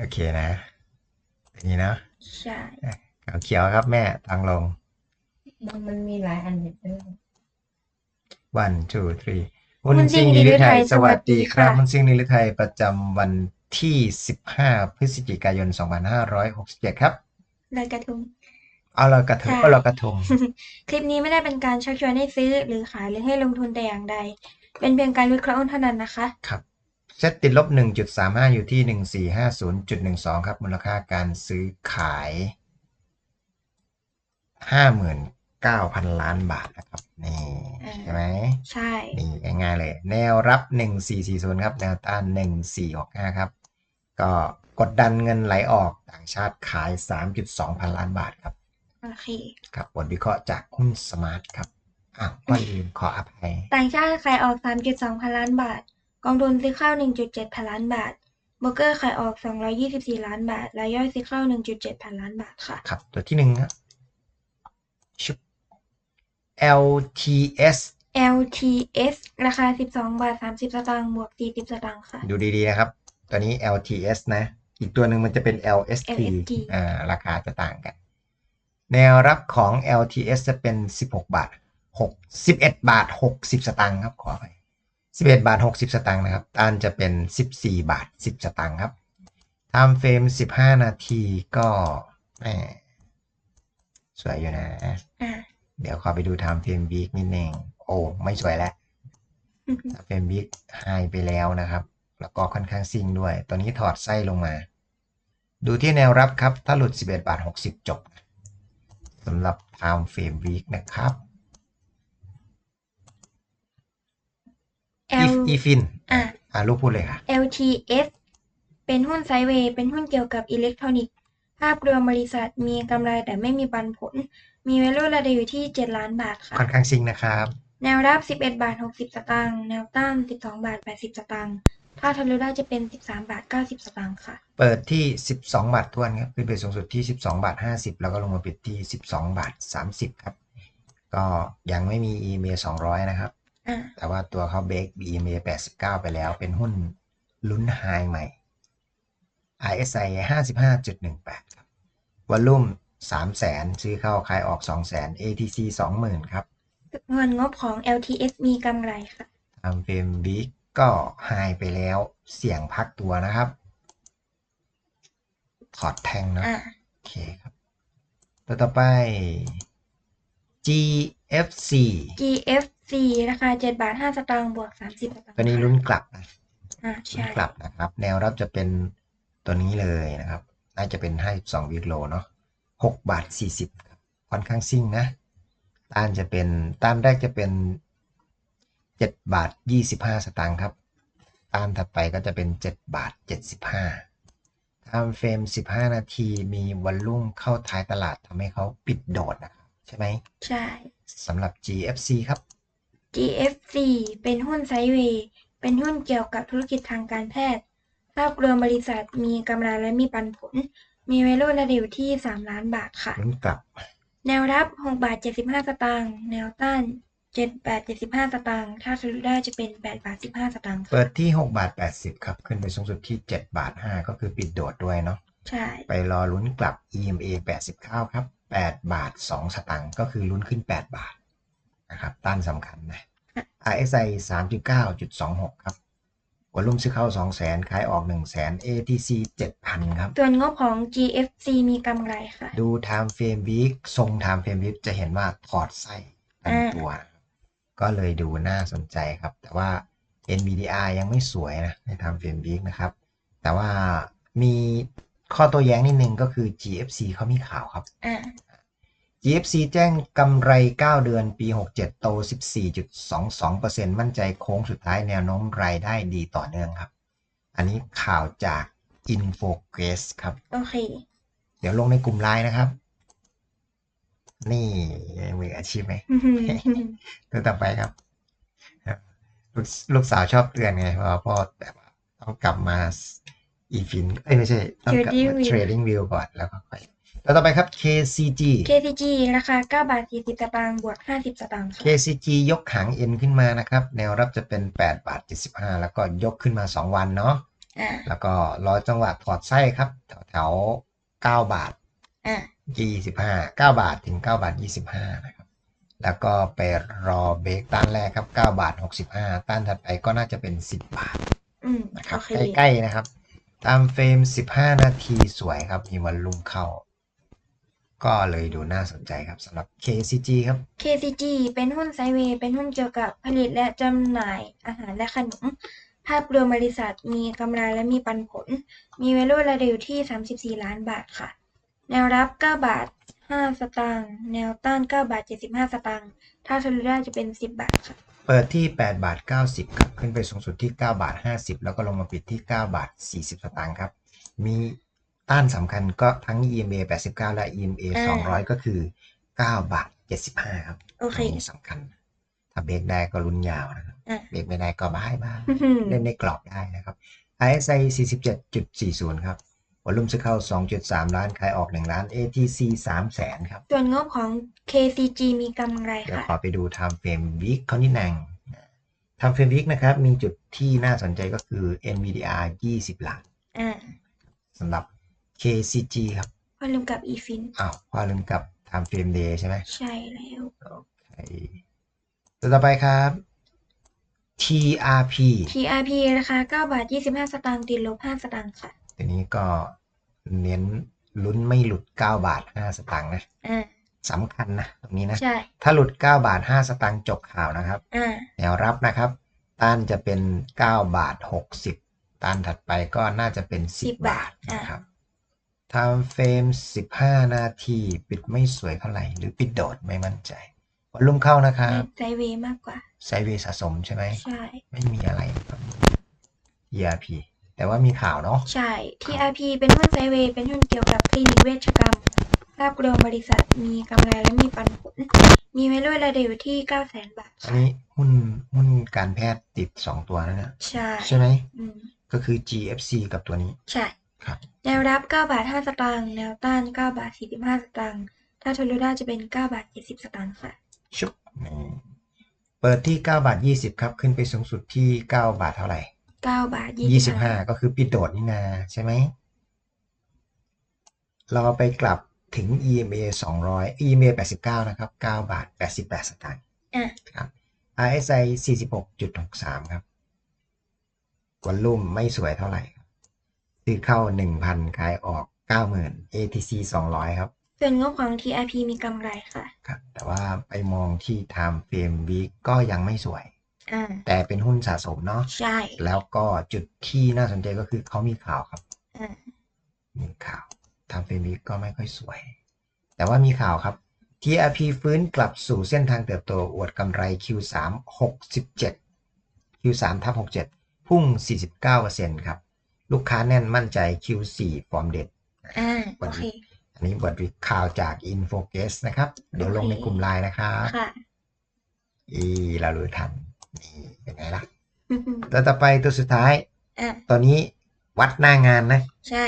โอเคนะอย่างนี้เนาะใช่ขาวเขียวครับแม่ทางลง มันมันมีหลายอันอยู่ด้วย one two three หุ้นซิ่งนิรไทย สวัสดีครับหุ้นซิ่งนิรไทยประจำวันที่ 15 พฤศจิกายน 2567 ครับเลยกระทุงเอาเรากระทงค่ะเอาเรากระทง คลิปนี้ไม่ได้เป็นการชักชวนให้ซื้อหรือขายหรือให้ลงทุนแต่อย่างใด เป็นเพียงการวิเคราะห์หุ้นเท่านั้นนะคะ ครับ เซตติดลบ 1.35 อยู่ที่ 1450.12 ครับ มูลค่าการซื้อขาย 59,000 ล้านบาทนะครับ นี่อ่าใช่ไหมใช่ นี่ง่ายๆเลย แนวรับ 1440 ครับ แนวต้าน 1465 ครับ ก็กดดันเงินไหลออกต่างชาติขาย 3.2 พันล้านบาทครับ โอเค ครับบทวิเคราะห์จากหุ้นสมาร์ทครับอ้าวก่อนอื่นขออภัย ต่างชาติขายออก 3.2 พันล้านบาท กองทุนซื้อเข้า1.7 พันล้านบาทโบรกเกอร์ขายออก 224 ล้านบาท รายย่อยซื้อเข้า 1.7 พันล้านบาทค่ะ ครับ ตัวที่หนึ่งครับชุบ LTS LTS ราคา 12 บาท 30 สตางค์ บวก 40 สตางค์ค่ะ ดูดีๆนะครับ ตัวนี้ LTS นะ อีกตัวหนึ่งมันจะเป็น LST LST อ่า ราคาจะต่างกัน แนวรับของ LTS จะเป็น 16 บาท6 11 บาท 60 สตางค์ครับ ขอไป 11บาท60สตางค์นะครับต้านจะเป็น14บาท10สตางค์ครับ time frame 15นาทีก็แหมสวยอยู่นะอ่าเดี๋ยวขอไปดู time frame week นิดนึงโอ้ ไม่สวยแล้ว time frame week หายไปแล้วนะครับ แล้วก็ค่อนข้างซิ่งด้วยตัวนี้ถอดไส้ลงมา ดูที่แนวรับครับ ถ้าหลุด 11 บาท 60 จบนะสำหรับ time frame week นะครับ L if ifin อะ อ่าลูกพูดเลยค่ะ LTS เป็นหุ้นไซด์เวย์เป็นหุ้นเกี่ยวกับอิเล็กทรอนิกส์ ภาพรวมบริษัทมีกำไรแต่ไม่มีปันผล มี value ระดับอยู่ที่ 7 ล้านบาทค่ะ ค่อนข้างซิ่งนะครับ แนวรับ 11 บาท 60 สตางค์ แนวต้าน 12 บาท 80 สตางค์ ถ้าทะลุได้จะเป็น 13 บาท 90 สตางค์ค่ะ เปิดที่ 12 บาททวนครับขึ้นไปสูงสุดที่ 12 บาท 50 แล้วก็ลงมาปิดที่ 12 บาท 30 ครับ ก็ยังไม่มี EMA 200 นะครับอ่า แต่ว่าตัวเขาเบรก EMA 89 ไปแล้วเป็นหุ้นลุ้นไฮใหม่ RSI 55.18 ครับวอลลุ่ม300,000ซื้อเข้าขายออก200,000 ATC 20,000 ครับเงินงบของ LTS มีกำไรค่ะทำเฟรมวิกก็ไฮไปแล้วเสี่ยงพักตัวนะครับถอดแทงนะอ่าโอเคครับ ตัวต่อไป GFC GFC ราคา7บาท5สตางค์บวก30สตางค์ตัวนี้ลุ้นกลับนะอ่าลุ้นใช่กลับนะครับ แนวรับจะเป็นตัวนี้เลยนะครับ น่าจะเป็น52วิกโลเนาะ6บาท40ครับค่อนข้างซิ่งนะต้านจะเป็นต้านแรกจะเป็น7บาท25 สตางค์ครับต้านถัดไปก็จะเป็น7บาท75ทำเฟรม 15 นาทีมีวอลลุ่มเข้าท้ายตลาดทำให้เขาปิดโดดนะครับใช่ไหม ใช่ สำหรับ GFC ครับ GFC เป็นหุ้นไซด์เวย์เป็นหุ้นเกี่ยวกับธุรกิจทางการแพทย์ ภาพรวมบริษัทมีกำไรและมีปันผล มี value ระดับอยู่ที่ 3 ล้านบาทค่ะลุ้นกลับ แนวรับ 6 บาท 75 สตางค์ แนวต้าน 7 บาท 75 สตางค์ ถ้าทะลุได้จะเป็น 8 บาท 15 สตางค์เปิค่ะดที่ 6 บาท 80 ครับ ขึ้นไปสูงสุดที่ 7 บาท 5 ก็คือปิดโดดด้วยเนาะ ใช่ ไปรอลุ้นกลับ EMA 89 ครับ 8 บาท 2 สตางค์ ก็คือลุ้นขึ้น 8 บาท นะครับต้านสำคัญนะ RSI 39.26 ครับวอลุ่มซื้อเข้า 200,000ขายออก 100,000 ATC 7,000 ครับ ส่วนงบของ GFC มีกำไรค่ะ ดู Time Frame Week ทรง Time Frame Week จะเห็นว่าถอดไส้เต็มตัว ก็เลยดูน่าสนใจครับ แต่ว่า NVDR ยังไม่สวยนะใน Time Frame Week นะครับ แต่ว่ามีข้อโตัวแย้งนิดนึงก็คือ GFC เขามีข่าวครับอ่า GFC แจ้งกำไร 9 เดือนปี 67 โต 14.22%มั่นใจโค้งสุดท้ายแนวโน้มรายได้ดีต่อเนื่องครับ อันนี้ข่าวจาก Infogress ครับ โอเค เดี๋ยวลงในกลุ่มไลน์นะครับ นี่มืออาชีพไหมตัวต่อไปครับครับลูกลูกสาวชอบเตือนไงว่าพ่อแบบว่าต้องกลับมาอีฟินเอ้ยไม่ใช่ ต้องกลับมา Trading View Trading View ก่อนแล้วก็ค่อย ตัวต่อไปครับ KCG KCG ราคา 9 บาท 40สตางค์บวก 50 สตางค์ค่ะ KCG ยกหางเอ็นขึ้นมานะครับ แนวรับจะเป็น 8 บาท 75 แล้วก็ยกขึ้นมา 2 วันเนาะอ่าแล้วก็รอจังหวะถอดไส้ครับ แถวแถวเก้าบาท อ่ายี่สิบห้าเก้าบาทถึงเก้าบาทยี่สิบห้านะครับ แล้วก็ไปรอเบรกต้านแรกครับเก้าบาทหกสิบห้าต้านถัดไปก็น่าจะเป็นสิบบาทอืมนะครับ โอเคใกล้ ๆ นะครับ ตามเฟรมสิบห้านาทีสวยครับมีวันลุ่มเข้า ก็เลยดูน่าสนใจครับสำหรับ KCG ครับ KCG เป็นหุ้นไซด์เวย์เป็นหุ้นเกี่ยวกับผลิตและจำหน่ายอาหารและขนม ภาพรวมบริษัทมีกำไรและมีปันผล มี value ระดับอยู่ที่ 34 ล้านบาทค่ะ แนวรับ 9 บาท 5 สตางค์ แนวต้าน 9 บาท 75 สตางค์ ถ้าทะลุได้จะเป็น 10 บาทค่ะ เปิดที่ 8 บาท 90 ครับ ขึ้นไปสูงสุดที่ 9 บาท 50 แล้วก็ลงมาปิดที่ 9 บาท 40 สตางค์ครับ มี ต้านสำคัญก็ทั้ง EMA 89 และ EMA อ่า 200 ก็คือ 9 บาท 75 ครับโอเคตรงนี้สำคัญ ถ้าเบรกได้ก็ลุ้นยาวนะครับ อะ เบรกไม่ได้ก็บ้ายบ้างอื้อหือ เล่นในกรอบได้นะครับ RSI 47.40 ครับ วอลุ่มซื้อเข้า 2.3 ล้าน ขายออก 1 ล้าน ATC 3แสนครับ ส่วนงบของ KCG มีกำไรเดี๋ยวค่ะ ขอไปดู time frame week เขานิดหนึง time frame week นะครับ มีจุดที่น่าสนใจก็คือ NVDR 20 หลักอ่า สำหรับ KCG ครับพอลืมกับ eFin อ้าวพอลืมกับ time frame day ใช่ไหมใช่แล้วโอเคตัวต่อไปครับ TRP TRP ราคา9บาท 25 สตางค์ติดลบ 5 สตางค์ค่ะตัวนี้ก็เน้นลุ้นไม่หลุด 9 บาท 5 สตางค์นะอ่าสำคัญนะตรงนี้นะ ใช่ ถ้าหลุด 9 บาท 5 สตางค์จบข่าวนะครับอ่าแนวรับนะครับ ต้านจะเป็น 9 บาท 60 ต้านถัดไปก็น่าจะเป็น 10 บาทนะครับ ทำเฟรม 15 นาที ปิดไม่สวยเท่าไหร่ หรือปิดโดดไม่มั่นใจวอลลุ่มเข้านะครับไซด์เวย์มากกว่า ไซด์เวย์สะสมใช่ไหมใช่ ไม่มีอะไรครับ ERP แต่ว่ามีข่าวเนาะใช่ TRP เป็นหุ้นไซด์เวย์เป็นหุ้นเกี่ยวกับคลินิกเวชกรรมภาพรวมบริษัทมีกำไรและมีปันผล มี value ระดับอยู่ที่9แสนบาท อันค่ะนี้หุ้นหุ้นการแพทย์ติด 2 ตัวนะเนี่ยใช่ ใช่ไหมอืมก็คือ GFC กับตัวนี้ ใช่ ครับ แนวรับ 9 บาท 5 สตางค์ แนวต้าน 9 บาท 45 สตางค์ ถ้าทะลุได้จะเป็น 9 บาท 70 สตางค์ค่ะ ชุบนี่เปิดที่ 9 บาท 20 ครับ ขึ้นไปสูงสุดที่ 9 บาทเท่าไหร่ 9 บาท 25 ก็คือปิดโดดนี่นาใช่ไหม เราไปกลับถึง EMA 200 EMA 89 นะครับ 9 บาท 88 สตางค์อะครับ RSI 46.63 ครับวอลลุ่มไม่สวยเท่าไหร่ครับ ซื้อเข้า 1,000ขายออก 90,000 ATC 200 ครับส่วนงบของ TRP มีกำไรค่ะ ครับ แต่ว่าไปมองที่ Time Frame Week ก็ยังไม่สวย อ่า แต่เป็นหุ้นสะสมเนาะ ใช่ แล้วก็จุดที่น่าสนใจก็คือเขามีข่าวครับ อ่า มีข่าวทำเฟรมวิกก็ไม่ค่อยสวย แต่ว่ามีข่าวครับ TRP ฟื้นกลับสู่เส้นทางเติบโตอวดกำไร Q3 67 Q3 ทับ67 พุ่ง 49%ครับ ลูกค้าแน่นมั่นใจ Q4 ฟอร์มเด็ดอ่าโอเคอันนี้บทวิข่าวจาก Infocus นะครับ เดี๋ยวลงในกลุ่มไลน์นะครับค่ะอีเรารู้ทันนี่เป็นไงล่ะตัวต่อไปตัวสุดท้ายอะตัวนี้วัดหน้างานนะ ใช่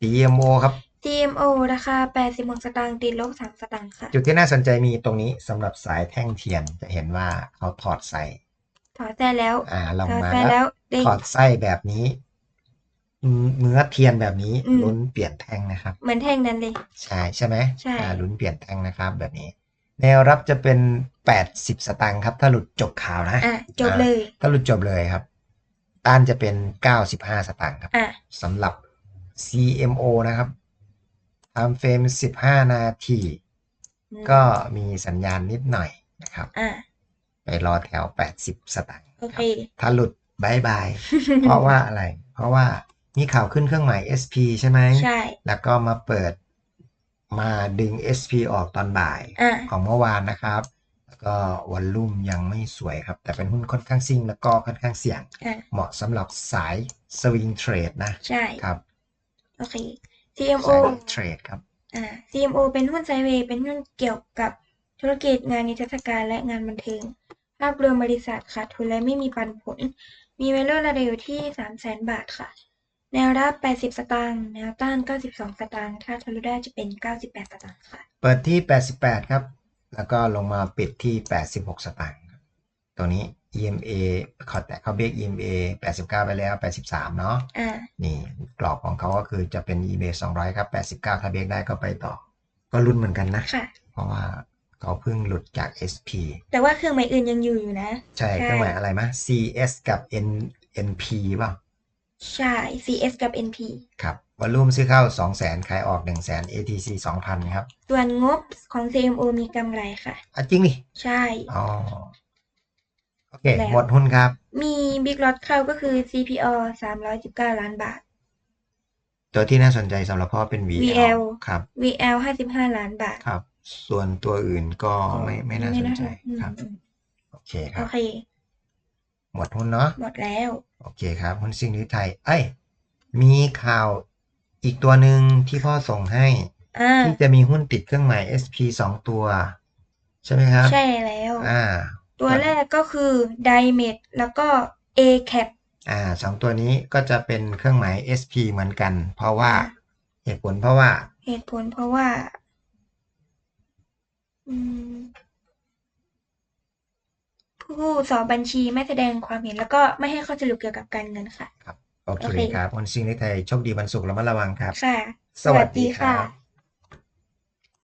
CMO ครับ CMO ราคา 86 สตางค์ติดลบ 3 สตางค์ค่ะ จุดที่น่าสนใจมีตรงนี้สำหรับสายแท่งเทียนจะเห็นว่าเขาถอดใส่ถอดได้แล้ว อ่าลงถอดมาได้แล้แล้ววเด้งถอดไส้แบบนี้อืม เนื้อเทียนแบบนี้อืม ลุ้นเปลี่ยนแท่งนะครับ เหมือนแท่งนั้นเลย ใช่ใช่ไหมใช่ อ่าลุ้นเปลี่ยนแท่งนะครับแบบนี้ แนวรับจะเป็น 80 สตางค์ครับ ถ้าหลุดจบข่าวนะ อะจบเลย ถ้าหลุดจบเลยครับ ต้านจะเป็น 95 สตางค์ครับอะสำหรับ CMO นะครับทำเฟรม15 นาที อืมก็มีสัญญาณนิดหน่อยนะครับ อะไปรอแถว 80 สตางค์โอคเครับถ้าหลุดบายบาย เพราะว่าอะไร เพราะว่า มีข่าวขึ้นเครื่องหมาย SP ใช่ไหมใช่ แล้วก็มาเปิดมาดึง SP ออกตอนบ่ายอะ ของเมื่อวานนะครับ แล้วก็วอลลุ่มยังไม่สวยครับ แต่เป็นหุ้นค่อนข้างซิ่งแล้วก็ค่อนข้างเสี่ยง อะ เหมาะสำหรับสายสวิงเทรดนะใช่ ครับโอเค CMO สายเทรดครับ อ่า CMO เป็นหุ้นไซด์เวย์เป็นหุ้นเกี่ยวกับธุรกิจงานนิทรรศการและงานบันเทิง ภาพรวมบริษัทขาดทุนและไม่มีปันผล มี value ระดับอยู่ที่ 3 0 0 0 0 0 บาทค่ะ แนวรับ 80 สตางค์ แนวต้าน 92 สตางค์ ถ้าทะลุได้จะเป็น 98 สตางค์ค่ะ เปิดที่ 88 ครับ แล้วก็ลงมาปิดที่ 86 สตางค์ครับตัวนี้ EMA ขอแตะเขาเบรก EMA 89 ไปแล้ว 83 เนาะอ่านี่กรอบของเขาก็คือจะเป็น EMA 200 ครับ 89 ถ้าเบรกได้ก็ไปต่อ ก็ลุ้นเหมือนกันนะ ค่ะ เพราะว่าเขาเพิ่งหลุดจาก SP แต่ว่าเครื่องหมายอื่นยังอยู่อยู่นะ ใช่ใช่เครื่องหมายอะไรมะ CS กับ N NP เปล่า ใช่ CS กับ NP ครับวอลลุ่มซื้อเข้า 200,000ขายออก100,000 ATC 2,000ครับ ส่วนงบของ CMO มีกำไรค่ะ อะจริงดิใช่ อ๋อโอเค แล้ว หมดหุ้นครับ มีบิ๊กล็อตเข้าก็คือ CPO 319 ล้านบาท ตัวที่น่าสนใจสำหรับพ่อเป็น VL VL ครับ VL 55 ล้านบาทครับ ส่วนตัวอื่นก็ไม่ไม่น่าสนใจอืมครับโอเคคโอรับเค หมดหุ้นเนาะหมดแล้ว โอเคครับหุ้นซิ่งนิวไทย เอ้ย มีข่าวอีกตัวหนึ่งที่พ่อส่งให้ อ่า ที่จะมีหุ้นติดเครื่องหมาย SP สองตัว ใช่ไหมครับ ใช่แล้ว อ่า ตัวแรกก็คือ Dimet แล้วก็ ACAP อ่าสองตัวนี้ก็จะเป็นเครื่องหมาย SP เหมือนกัน เพราะว่าเหตุผลเพราะว่า เหตุผลเพราะว่า อืม ผู้สอบบัญชีไม่แสดงความเห็น แล้วก็ไม่ให้ข้อสรุปเกี่ยวกับการเงินค่ะโอเคโอเค ครับหุ้นซิ่งนิวไทยโชคดีวันศุกร์ระมัดระวังครับ ค่ะ สวัสดีครับ